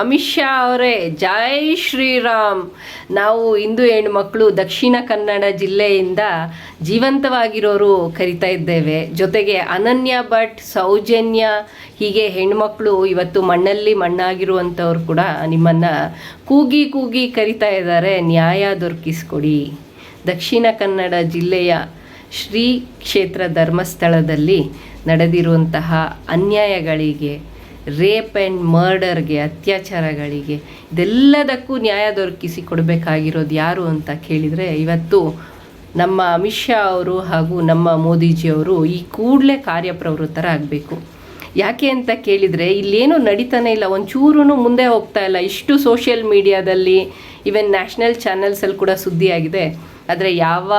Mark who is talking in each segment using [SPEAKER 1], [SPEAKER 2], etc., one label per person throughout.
[SPEAKER 1] ಅಮಿತ್ ಶಾ ಅವರೇ, ಜೈ ಶ್ರೀರಾಮ್. ನಾವು ಹಿಂದೂ ಹೆಣ್ಮಕ್ಳು ದಕ್ಷಿಣ ಕನ್ನಡ ಜಿಲ್ಲೆಯಿಂದ ಜೀವಂತವಾಗಿರೋರು ಕರಿತಾ ಇದ್ದೇವೆ. ಜೊತೆಗೆ ಅನನ್ಯ ಭಟ್, ಸೌಜನ್ಯ, ಹೀಗೆ ಹೆಣ್ಮಕ್ಳು ಇವತ್ತು ಮಣ್ಣಲ್ಲಿ ಮಣ್ಣಾಗಿರುವಂಥವ್ರು ಕೂಡ ನಿಮ್ಮನ್ನು ಕೂಗಿ ಕೂಗಿ ಕರಿತಾ ಇದ್ದಾರೆ. ನ್ಯಾಯ ದೊರಕಿಸ್ಕೊಡಿ. ದಕ್ಷಿಣ ಕನ್ನಡ ಜಿಲ್ಲೆಯ ಶ್ರೀ ಕ್ಷೇತ್ರ ಧರ್ಮಸ್ಥಳದಲ್ಲಿ ನಡೆದಿರುವಂತಹ ಅನ್ಯಾಯಗಳಿಗೆ ರೇಪ್ ಆ್ಯಂಡ್ ಮರ್ಡರ್ಗೆ, ಅತ್ಯಾಚಾರಗಳಿಗೆ ಇದೆಲ್ಲದಕ್ಕೂ ನ್ಯಾಯ ದೊರಕಿಸಿ ಕೊಡಬೇಕಾಗಿರೋದು ಯಾರು ಅಂತ ಕೇಳಿದರೆ ಇವತ್ತು ನಮ್ಮ ಅಮಿತ್ ಶಾ ಅವರು ಹಾಗೂ ನಮ್ಮ ಮೋದಿಜಿಯವರು ಈ ಕೂಡಲೇ ಕಾರ್ಯಪ್ರವೃತ್ತರಾಗಬೇಕು ಯಾಕೆ ಅಂತ ಕೇಳಿದರೆ ಇಲ್ಲೇನು ನಡೀತಾನೆ ಇಲ್ಲ ಒಂಚೂರು ಮುಂದೆ ಹೋಗ್ತಾ ಇಲ್ಲ. ಇಷ್ಟು ಸೋಷಿಯಲ್ ಮೀಡಿಯಾದಲ್ಲಿ, ಈವನ್ ನ್ಯಾಷನಲ್ ಚಾನೆಲ್ಸಲ್ಲಿ ಕೂಡ ಸುದ್ದಿಯಾಗಿದೆ. ಆದರೆ ಯಾವ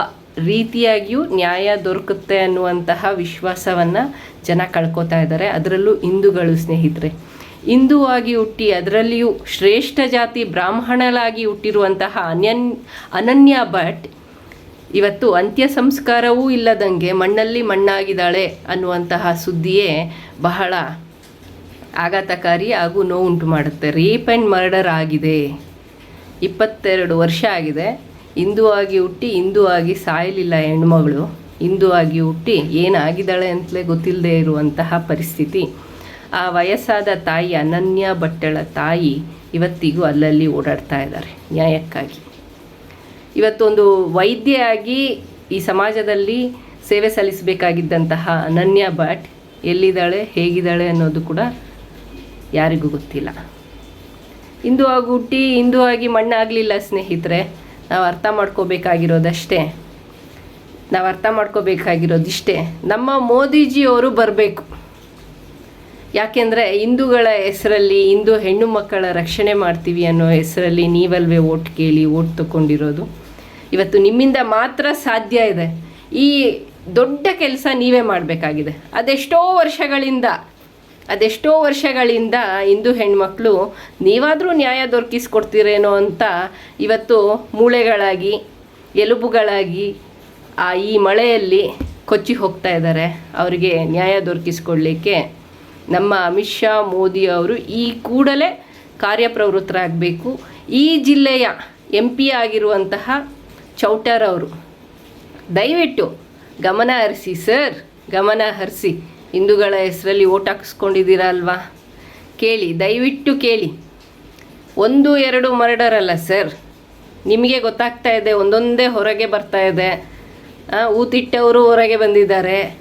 [SPEAKER 1] ರೀತಿಯಾಗಿಯೂ ನ್ಯಾಯ ದೊರಕುತ್ತೆ ಅನ್ನುವಂತಹ ವಿಶ್ವಾಸವನ್ನು ಜನ ಕಳ್ಕೊತಾ ಇದ್ದಾರೆ. ಅದರಲ್ಲೂ ಹಿಂದೂಗಳು ಸ್ನೇಹಿತರೆ. ಹಿಂದೂವಾಗಿ ಹುಟ್ಟಿ ಅದರಲ್ಲಿಯೂ ಶ್ರೇಷ್ಠ ಜಾತಿ ಬ್ರಾಹ್ಮಣಲಾಗಿ ಹುಟ್ಟಿರುವಂತಹ ಅನ್ಯನ್, ಅನನ್ಯ ಭಟ್ ಇವತ್ತು ಅಂತ್ಯ ಸಂಸ್ಕಾರವೂ ಇಲ್ಲದಂಗೆ ಮಣ್ಣಲ್ಲಿ ಮಣ್ಣಾಗಿದ್ದಾಳೆ ಅನ್ನುವಂತಹ ಸುದ್ದಿಯೇ ಬಹಳ ಆಘಾತಕಾರಿ ಹಾಗೂ ನೋವುಂಟು ಮಾಡುತ್ತೆ. ರೇಪ್ ಆ್ಯಂಡ್ ಮರ್ಡರ್ ಆಗಿದೆ. ಇಪ್ಪತ್ತೆರಡು ವರ್ಷ ಆಗಿದೆ. ಹಿಂದೂ ಆಗಿ ಹುಟ್ಟಿ ಹಿಂದೂ ಆಗಿ ಸಾಯಲಿಲ್ಲ ಹೆಣ್ಮಗಳು ಹಿಂದೂ ಆಗಿ ಹುಟ್ಟಿ ಏನಾಗಿದ್ದಾಳೆ ಅಂತಲೇ ಗೊತ್ತಿಲ್ಲದೆ ಇರುವಂತಹ ಪರಿಸ್ಥಿತಿ. ಆ ವಯಸ್ಸಾದ ತಾಯಿ ಅನನ್ಯ ಬಟ್ಟೆಳ ತಾಯಿ ಇವತ್ತಿಗೂ ಅಲ್ಲಲ್ಲಿ ಓಡಾಡ್ತಾ ಇದ್ದಾರೆ, ನ್ಯಾಯಕ್ಕಾಗಿ. ಇವತ್ತೊಂದು ವೈದ್ಯೆಯಾಗಿ ಈ ಸಮಾಜದಲ್ಲಿ ಸೇವೆ ಸಲ್ಲಿಸಬೇಕಾಗಿದ್ದಂತಹ ಅನನ್ಯ ಭಟ್ ಎಲ್ಲಿದ್ದಾಳೆ, ಹೇಗಿದ್ದಾಳೆ ಅನ್ನೋದು ಕೂಡ ಯಾರಿಗೂ ಗೊತ್ತಿಲ್ಲ. ಹಿಂದೂ ಆಗಿ ಹುಟ್ಟಿ ಹಿಂದೂ ಆಗಿ ಮಣ್ಣಾಗಲಿಲ್ಲ ಸ್ನೇಹಿತರೆ. ನಾವು ಅರ್ಥ ಮಾಡ್ಕೋಬೇಕಾಗಿರೋದಷ್ಟೇ. ನಾವು ಅರ್ಥ ಮಾಡ್ಕೋಬೇಕಾಗಿರೋದಿಷ್ಟೇ. ನಮ್ಮ ಮೋದಿಜಿಯವರು ಬರಬೇಕು. ಯಾಕೆಂದರೆ ಹಿಂದೂಗಳ ಹೆಸರಲ್ಲಿ ಹಿಂದೂ ಹೆಣ್ಣು ಮಕ್ಕಳ ರಕ್ಷಣೆ ಮಾಡ್ತೀವಿ ಅನ್ನೋ ಹೆಸರಲ್ಲಿ ನೀವಲ್ವೇ ಓಟ್ ಕೇಳಿ ಓಟ್ ತಗೊಂಡಿರೋದು. ಇವತ್ತು ನಿಮ್ಮಿಂದ ಮಾತ್ರ ಸಾಧ್ಯ ಇದೆ. ಈ ದೊಡ್ಡ ಕೆಲಸ ನೀವೇ ಮಾಡಬೇಕಾಗಿದೆ. ಅದೆಷ್ಟೋ ವರ್ಷಗಳಿಂದ ಅದೆಷ್ಟೋ ವರ್ಷಗಳಿಂದ ಹಿಂದೂ ಹೆಣ್ಮಕ್ಳು, ನೀವಾದರೂ ನ್ಯಾಯ ದೊರಕಿಸ್ಕೊಡ್ತೀರೇನೋ ಅಂತ ಇವತ್ತು ಮೂಳೆಗಳಾಗಿ, ಎಲುಬುಗಳಾಗಿ ಆ ಈ ಮಳೆಯಲ್ಲಿ ಕೊಚ್ಚಿ ಹೋಗ್ತಾ ಇದ್ದಾರೆ. ಅವರಿಗೆ ನ್ಯಾಯ ದೊರಕಿಸ್ಕೊಡ್ಲಿಕ್ಕೆ ನಮ್ಮ ಅಮಿತ್ ಶಾ, ಮೋದಿ ಅವರು ಈ ಕೂಡಲೇ ಕಾರ್ಯಪ್ರವೃತ್ತರಾಗಬೇಕು. ಈ ಜಿಲ್ಲೆಯ ಎಂ ಪಿ ಆಗಿರುವಂತಹ ಚೌಟರ್ ಅವರು, ದಯವಿಟ್ಟು ಗಮನ ಹರಿಸಿ ಸರ್, ಗಮನ ಹರಿಸಿ. ಹಿಂದೂಗಳ ಹೆಸರಲ್ಲಿ ಓಟ್ ಹಾಕಿಸ್ಕೊಂಡಿದ್ದೀರಾ ಅಲ್ವಾ ಕೇಳಿ, ದಯವಿಟ್ಟು ಕೇಳಿ. ಒಂದು, ಎರಡು ಮರ್ಡರ್ ಅಲ್ಲ ಸರ್. ನಿಮಗೆ ಗೊತ್ತಾಗ್ತಾ ಇದೆ, ಒಂದೊಂದೇ ಹೊರಗೆ ಬರ್ತಾ ಇದೆ. ಊತಿಟ್ಟವರು ಹೊರಗೆ ಬಂದಿದ್ದಾರೆ.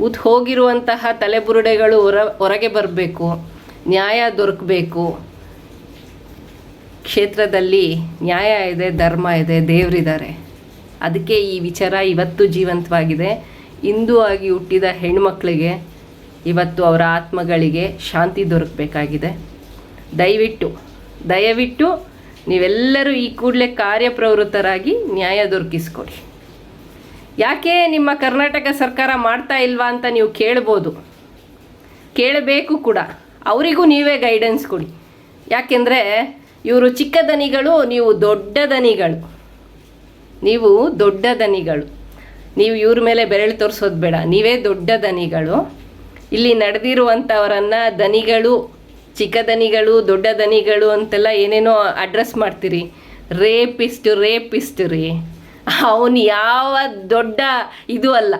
[SPEAKER 1] ಊತ್ ಹೋಗಿರುವಂತಹ ತಲೆಬುರುಡೆಗಳು ಹೊರ, ಹೊರಗೆ ಬರಬೇಕು. ನ್ಯಾಯ ದೊರಕಬೇಕು. ಕ್ಷೇತ್ರದಲ್ಲಿ ನ್ಯಾಯ ಇದೆ, ಧರ್ಮ ಇದೆ, ದೇವರಿದ್ದಾರೆ. ಅದಕ್ಕೆ ಈ ವಿಚಾರ ಇವತ್ತು ಜೀವಂತವಾಗಿದೆ. ಹಿಂದೂ ಆಗಿ ಹುಟ್ಟಿದ ಹೆಣ್ಮಕ್ಳಿಗೆ ಇವತ್ತು ಅವರ ಆತ್ಮಗಳಿಗೆ ಶಾಂತಿ ದೊರಕಬೇಕಾಗಿದೆ. ದಯವಿಟ್ಟು ದಯವಿಟ್ಟು ನೀವೆಲ್ಲರೂ ಈ ಕೂಡಲೇ ಕಾರ್ಯಪ್ರವೃತ್ತರಾಗಿ ನ್ಯಾಯ ದೊರಕಿಸ್ಕೊಡಿ. ಯಾಕೆ ನಿಮ್ಮ ಕರ್ನಾಟಕ ಸರ್ಕಾರ ಮಾಡ್ತಾ ಇಲ್ವಾ ಅಂತ ನೀವು ಕೇಳ್ಬೋದು. ಕೇಳಬೇಕು ಕೂಡ. ಅವರಿಗೂ ನೀವೇ ಗೈಡೆನ್ಸ್ ಕೊಡಿ. ಯಾಕೆಂದರೆ ಇವರು ಚಿಕ್ಕ ದನಿಗಳು, ನೀವು ದೊಡ್ಡ ದನಿಗಳು. ನೀವು ದೊಡ್ಡ ದನಿಗಳು. ನೀವು ಇವ್ರ ಮೇಲೆ ಬೆರಳು ತೋರಿಸೋದು ಬೇಡ. ನೀವೇ ದೊಡ್ಡ ದನಿಗಳು. ಇಲ್ಲಿ ನಡೆದಿರುವಂಥವರನ್ನು ದನಿಗಳು, ಚಿಕ್ಕ ದನಿಗಳು, ದೊಡ್ಡ ದನಿಗಳು ಅಂತೆಲ್ಲ ಏನೇನೋ ಅಡ್ರೆಸ್ ಮಾಡ್ತೀರಿ. ರೇಪಿಸ್ಟ್ ರೇಪಿಸ್ಟ್ ರೀ. ಅವನು ಯಾವ ದೊಡ್ಡ ಇದು ಅಲ್ಲ.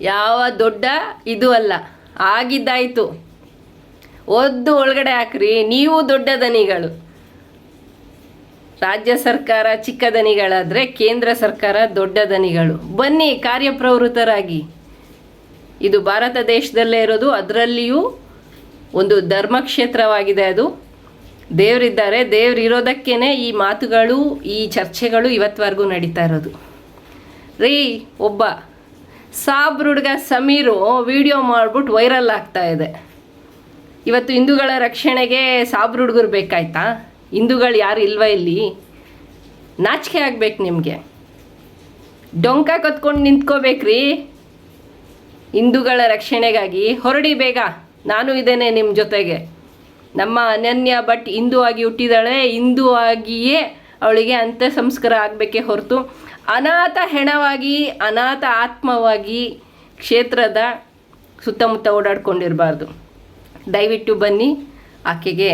[SPEAKER 1] ಯಾವ ದೊಡ್ಡ ಇದು ಅಲ್ಲ. ಆಗಿದ್ದಾಯಿತು. ಒದ್ದು ಒಳಗಡೆ ಹಾಕ್ರಿ. ನೀವು ದೊಡ್ಡ ದನಿಗಳು. ರಾಜ್ಯ ಸರ್ಕಾರ ಚಿಕ್ಕ ದನಿಗಳಾದರೆ ಕೇಂದ್ರ ಸರ್ಕಾರ ದೊಡ್ಡ ದನಿಗಳು. ಬನ್ನಿ ಕಾರ್ಯಪ್ರವೃತ್ತರಾಗಿ. ಇದು ಭಾರತ ದೇಶದಲ್ಲೇ ಇರೋದು, ಅದರಲ್ಲಿಯೂ ಒಂದು ಧರ್ಮಕ್ಷೇತ್ರವಾಗಿದೆ ಅದು. ದೇವರಿದ್ದಾರೆ, ದೇವ್ರು ಇರೋದಕ್ಕೇ ಈ ಮಾತುಗಳು, ಈ ಚರ್ಚೆಗಳು ಇವತ್ತವರೆಗೂ ನಡೀತಾ ಇರೋದು. ರೀ, ಒಬ್ಬ ಸಾಬ್ರ ಹುಡುಗ ಸಮೀರು ವಿಡಿಯೋ ಮಾಡಿಬಿಟ್ಟು ವೈರಲ್ ಆಗ್ತಾ ಇದೆ. ಇವತ್ತು ಹಿಂದೂಗಳ ರಕ್ಷಣೆಗೆ ಸಾಬ್ರ ಹುಡುಗರು ಬೇಕಾಯ್ತಾ? ಹಿಂದೂಗಳು ಯಾರು ಇಲ್ವ ಇಲ್ಲಿ? ನಾಚಿಕೆ ಆಗ್ಬೇಕು ನಿಮಗೆ. ಡೊಂಕ ಕತ್ಕೊಂಡು ನಿಂತ್ಕೋಬೇಕ್ರಿ. ಹಿಂದೂಗಳ ರಕ್ಷಣೆಗಾಗಿ ಹೊರಡಿ ಬೇಗ. ನಾನು ಇದ್ದೇನೆ ನಿಮ್ಮ ಜೊತೆಗೆ. ನಮ್ಮ ಅನನ್ಯ ಭಟ್ ಹಿಂದೂ ಆಗಿ ಹುಟ್ಟಿದಾಳೆ. ಹಿಂದೂ ಆಗಿಯೇ ಅವಳಿಗೆ ಅಂತ್ಯ ಸಂಸ್ಕಾರ ಆಗಬೇಕೇ ಹೊರತು ಅನಾಥ ಹೆಣವಾಗಿ, ಅನಾಥ ಆತ್ಮವಾಗಿ ಕ್ಷೇತ್ರದ ಸುತ್ತಮುತ್ತ ಓಡಾಡ್ಕೊಂಡಿರಬಾರ್ದು. ದಯವಿಟ್ಟು ಬನ್ನಿ. ಆಕೆಗೆ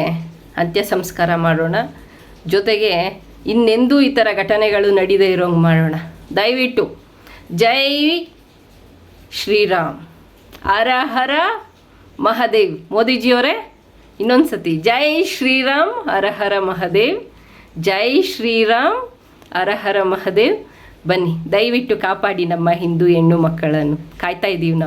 [SPEAKER 1] ಅಂತ್ಯ ಸಂಸ್ಕಾರ ಮಾಡೋಣ. ಜೊತೆಗೆ ಇನ್ನೆಂದೂ ಈ ಥರ ಘಟನೆಗಳು ನಡೀದೇ ಇರೋಂಗೆ ಮಾಡೋಣ. ದಯವಿಟ್ಟು ಜೈ ಶ್ರೀರಾಮ್. ಹರ ಹರ ಮಹಾದೇವ್. ಮೋದಿಜಿಯವರೇ ಇನ್ನೊಂದು ಸತಿ ಜೈ ಶ್ರೀರಾಮ್, ಹರ ಹರ ಮಹಾದೇವ್. ಜೈ ಶ್ರೀರಾಮ್, ಹರ ಹರ ಮಹಾದೇವ್. ಬನ್ನಿ, ದಯವಿಟ್ಟು ಕಾಪಾಡಿ ನಮ್ಮ ಹಿಂದೂ ಹೆಣ್ಣು ಮಕ್ಕಳನ್ನು. ಕಾಯ್ತಾ ಇದ್ದೀವಿ ನಾವು.